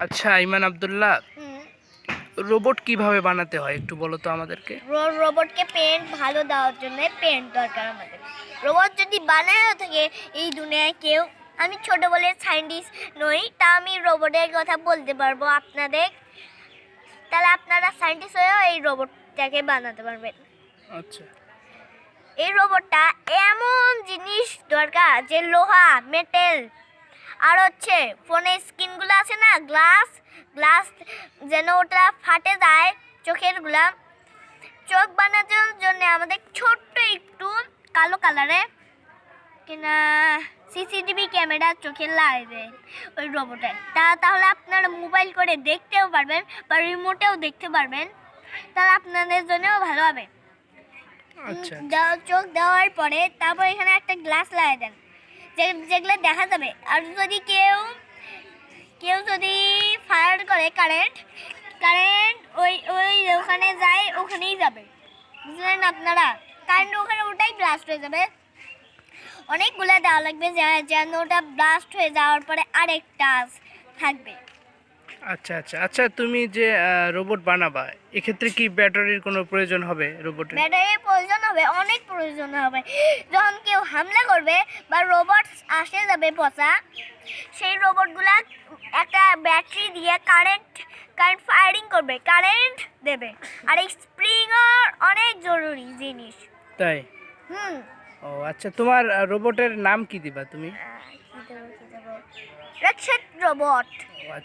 আচ্ছা ইমান আব্দুল্লাহ রোবট কীভাবে বানাতে হয় একটু বলো তো আমাদেরকে? রোবটকে পেন্ট ভালো দেওয়ার জন্য পেন্ট দরকার আমাদের। রোবট যদি বানানো থাকে এই দুনিয়ায় কেউ আমি ছোট বলে সায়েন্টিস্ট নই তা আমি রোবটের কথা বলতে পারব আপনাদের। তাহলে আপনারা সায়েন্টিস্ট হয়েও এই রোবটটাকে বানাতে পারবেন। আচ্ছা। এই রোবটটা এমন জিনিস দরকার যে লোহা মেটেল আর হচ্ছে ফোনের স্ক্রিনগুলো আছে না গ্লাস গ্লাস যেন ওটা ফাটে যায় চোখেরগুলা। চোখ বানানোর জন্য আমাদের ছোট্ট একটু কালো কালারে কিনা সিসিটিভি ক্যামেরা চোখে লাগবে ওই রোবটে তা তাহলে আপনারা মোবাইল করে দেখতেও পারবেন বা রিমোটেও দেখতে পারবেন। তাহলে আপনাদের জন্যও ভালো হবে। আচ্ছা চোখ দেওয়ার পরে তারপর এখানে একটা গ্লাস লাগিয়ে দেন। যেগুলো দেখা যাবে। আর যদি কেউ কেউ যদি ফায়ার করে কারেন্ট কারেন্ট ওই ওই ওখানে যায়, ওখানেই যাবে। বুঝলেন আপনারা? কারেন্ট ওখানে ওটাই ব্লাস্ট হয়ে যাবে। অনেকগুলো দেওয়া লাগবে যেন ওটা ব্লাস্ট হয়ে যাওয়ার পরে আরেকটা থাকবে। আচ্ছা আচ্ছা। আচ্ছা তুমি যে রোবট বানাবা এক্ষেত্রে কি ব্যাটারির কোনো প্রয়োজন হবে রোবটের ব্যাটারির প্রয়োজন হবে অনেক প্রয়োজন হবে। যখন কেউ হামলা করবে বা রোবট আসে যাবে পচা সেই রোবটগুলা একটা ব্যাটারি দিয়ে কারেন্ট কারেন্ট ফায়ারিং করবে কারেন্ট দেবে। আর এই স্প্রিংও অনেক জরুরি জিনিস। তাই? হুম। ও আচ্ছা তোমার রোবটের নাম কি দিবা তুমি? রক্ষেট রোবট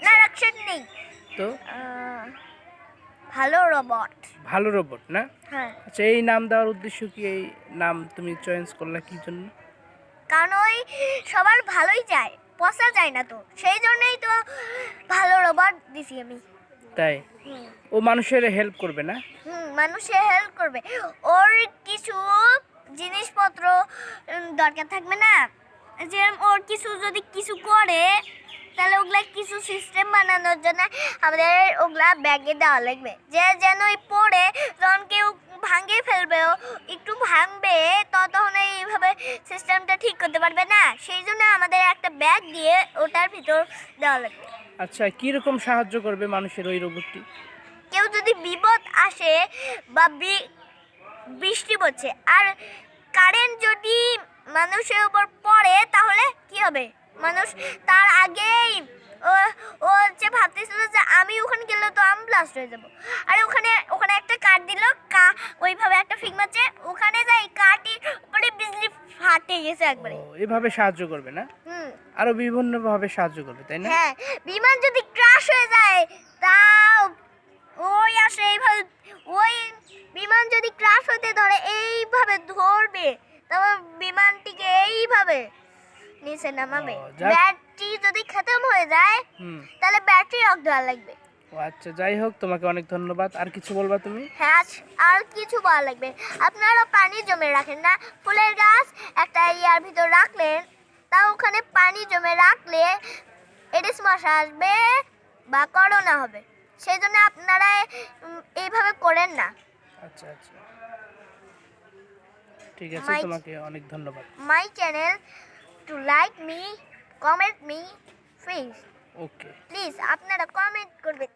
না রক্ষেট নেই। তো? ভালো রোবট ভালো রোবট না? হ্যাঁ। আচ্ছা এই নাম দেওয়ার উদ্দেশ্য কি? এই নাম তুমি চয়েস করলা কি জন্য? কারণ ওই সবার ভালোই চায় পচা যায় না তো। সেই জন্যই তো ভালো রোবট দিছি আমি। তাই? ও মানুষের হেল্প করবে না? হুম মানুষের হেল্প করবে। ওর কিছু জিনিসপত্র দরকার থাকবে না? যে ওর কিছু যদি কিছু করে তাহলে ওগুলা কিছু সিস্টেম বানানোর জন্য আমাদের ওগুলা ব্যাগে দেওয়া লাগবে। যে যেন ওই পড়ে যখন কেউ ভাঙে ফেলবে ও একটু ভাঙবে তখন এইভাবে সিস্টেমটা ঠিক করতে পারবে না। সেই জন্য আমাদের একটা ব্যাগ দিয়ে ওটার ভিতর দেওয়া লাগবে। আচ্ছা কি রকম সাহায্য করবে মানুষের ওই রোবটটি? কেউ যদি বিপদ আসে বা বি- বৃষ্টি পড়ছে আর কারেন্ট যদি মানুষের উপর পড়ে তাহলে কি হবে? মানুষ তার আগেই ও হচ্ছে ভাবতেছিল যে আমি ওখানে গেলে তো আমি ব্লাস্ট হয়ে যাব। আর ওখানে ওখানে একটা কাঠ দিল কা ওইভাবে একটা ফিগ মারছে ওখানে যাই কাঠি উপরে বিজলি ফাটে গেছে একবারে। এভাবে সাহায্য করবে না? হুম। আরও বিভিন্ন ভাবে সাহায্য করবে তাই না? হ্যাঁ বিমান যদি ক্রাশ হয়ে যায় তাও ওই আসে এইভাবে ওই বিমান যদি ক্রাশ হতে ধরে এইভাবে ধরবে। তারপর বিমানটিকে এইভাবে নিচে নামাবে। ব্যাটারি যদি খতম হয়ে যায় তাহলে ব্যাটারি রক দেওয়া লাগবে। ও আচ্ছা যাই হোক তোমাকে অনেক ধন্যবাদ। আর কিছু বলবা তুমি? হ্যাঁ আর কিছু বলা লাগবে আপনারা পানি জমে রাখেন না। ফুলের গাছ একটা ইয়ার ভিতর রাখলেন তা ওখানে পানি জমে রাখলে এডিস মশা আসবে বা করোনা হবে। সেই জন্য আপনারা এইভাবে করেন না। আচ্ছা আচ্ছা। ঠিক আছে তোমাকে অনেক ধন্যবাদ। My channel to like me comment me please. Okay. Please আপনারা কমেন্ট করবেন।